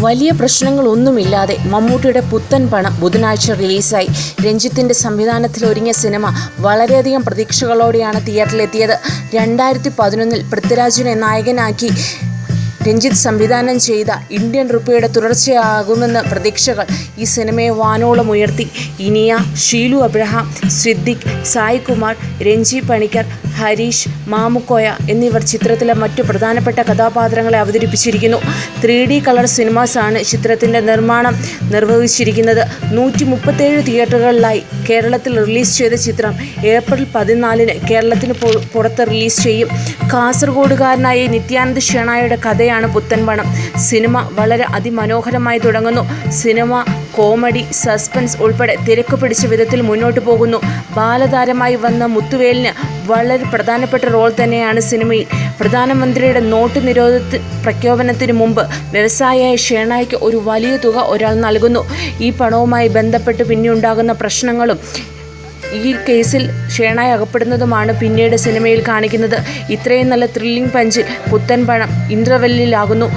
വലിയ പ്രശ്നങ്ങളൊന്നുമില്ലാതെ മമ്മൂട്ടിയുടെ പുത്തൻ പണം ബുധനാഴ്ച റിലീസായി. രഞ്ജിത്തിന്റെ സംവിധാനത്തിൽ ഒരുങ്ങിയ സിനിമ വളരെയധികം പ്രതീക്ഷകളോടെയാണ് തിയേറ്ററിലെത്തിയത്. രണ്ടായിരത്തി പതിനൊന്നിൽ പൃഥ്വിരാജിനെ നായകനാക്കി രഞ്ജിത്ത് സംവിധാനം ചെയ്ത ഇന്ത്യൻ റുപ്പിയുടെ തുടർച്ചയാകുമെന്ന പ്രതീക്ഷകൾ ഈ സിനിമയെ വാനോളം ഉയർത്തി. ഇനിയ ഷീലു അബ്രഹാം സിദ്ദിഖ് സായികുമാർ രഞ്ജി പണിക്കർ ഹരീഷ് മാമുക്കോയ എന്നിവർ ചിത്രത്തിലെ മറ്റു പ്രധാനപ്പെട്ട കഥാപാത്രങ്ങളെ അവതരിപ്പിച്ചിരിക്കുന്നു. ത്രീ ഡി കളർ സിനിമാസാണ് ചിത്രത്തിന്റെ നിർമ്മാണം നിർവഹിച്ചിരിക്കുന്നത്. നൂറ്റി മുപ്പത്തേഴ് തിയേറ്ററുകളിലായി കേരളത്തിൽ റിലീസ് ചെയ്ത ചിത്രം ഏപ്രിൽ പതിനാലിന് കേരളത്തിന് പുറത്ത് റിലീസ് ചെയ്യും. കാസർഗോഡുകാരനായ നിത്യാനന്ദ് ഷെണായുടെ കഥയാണ് പുത്തൻപണം സിനിമ വളരെ അതിമനോഹരമായി തുടങ്ങുന്നു. സിനിമ കോമഡി സസ്പെൻസ് ഉൾപ്പെടെ തിരക്ക് പിടിച്ച വിധത്തിൽ മുന്നോട്ട് പോകുന്നു. ബാലതാരമായി വന്ന മുത്തുവേലിന് വളരെ പ്രധാനപ്പെട്ട റോൾ തന്നെയാണ് സിനിമയിൽ. പ്രധാനമന്ത്രിയുടെ നോട്ട് നിരോധ പ്രഖ്യാപനത്തിന് മുമ്പ് വ്യവസായിയായ ഷേണായിക്ക് ഒരു വലിയ തുക ഒരാൾ നൽകുന്നു. ഈ പണവുമായി ബന്ധപ്പെട്ട് പിന്നെ ഉണ്ടാകുന്ന പ്രശ്നങ്ങളും ഈ കേസിൽ ഷേണായി അകപ്പെടുന്നതുമാണ് പിന്നീട് സിനിമയിൽ കാണിക്കുന്നത്. ഇത്രയും നല്ല ത്രില്ലിംഗ് പഞ്ചിൽ പുത്തൻ പണം ഇന്ദ്രവെല്ലിലാകുന്നു.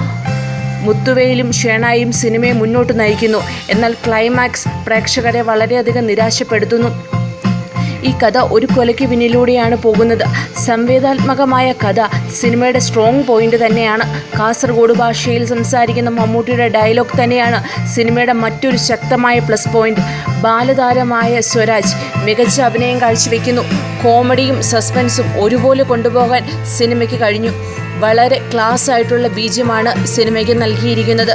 മുത്തുവേയിലും ഷേണായും സിനിമയെ മുന്നോട്ട് നയിക്കുന്നു. എന്നാൽ ക്ലൈമാക്സ് പ്രേക്ഷകരെ വളരെയധികം നിരാശപ്പെടുത്തുന്നു. ഈ കഥ ഒരു കൊലയ്ക്ക് പിന്നിലൂടെയാണ് പോകുന്നത്. സംവേദാത്മകമായ കഥ സിനിമയുടെ സ്ട്രോങ് പോയിന്റ് തന്നെയാണ്. കാസർഗോഡ് ഭാഷയിൽ സംസാരിക്കുന്ന മമ്മൂട്ടിയുടെ ഡയലോഗ് തന്നെയാണ് സിനിമയുടെ മറ്റൊരു ശക്തമായ പ്ലസ് പോയിന്റ് ബാലതാരമായ സ്വരാജ് മികച്ച അഭിനയം കാഴ്ചവെക്കുന്നു. കോമഡിയും സസ്പെൻസും ഒരുപോലെ കൊണ്ടുപോകാൻ സിനിമയ്ക്ക് കഴിഞ്ഞു. വളരെ ക്ലാസ് ആയിട്ടുള്ള ബീജമാണ് സിനിമയ്ക്ക് നൽകിയിരിക്കുന്നത്.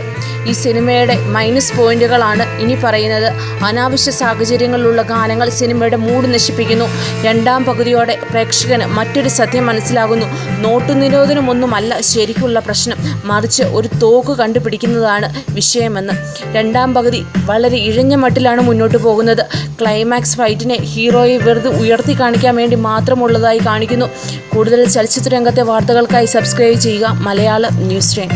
ഈ സിനിമയുടെ മൈനസ് പോയിന്റുകളാണ് ഇനി പറയുന്നത്. അനാവശ്യ സാഹചര്യങ്ങളിലുള്ള ഗാനങ്ങൾ സിനിമയുടെ മൂഡ് നശിപ്പിക്കുന്നു. രണ്ടാം പകുതിയോടെ പ്രേക്ഷകന് മറ്റൊരു സത്യം മനസ്സിലാകുന്നു. നോട്ടു നിരോധനമൊന്നുമല്ല ശരിക്കുള്ള പ്രശ്നം. മറിച്ച് ഒരു തോക്ക് കണ്ടുപിടിക്കുന്നതാണ് വിഷയമെന്ന്. രണ്ടാം പകുതി വളരെ ഇഴഞ്ഞ മട്ടിലാണ് മുന്നോട്ട് പോകുന്നത്. ക്ലൈമാക്സ് ഫൈറ്റിനെ ഹീറോയെ വെറുതെ ഉയർത്തി കാണിക്കാൻ വേണ്ടി മാത്രമുള്ളതായി കാണിക്കുന്നു. കൂടുതൽ ചലച്ചിത്ര രംഗത്തെ വാർത്തകൾക്കായി സബ്സ്ക്രൈബ് ചെയ്യുക. Malayalam news time.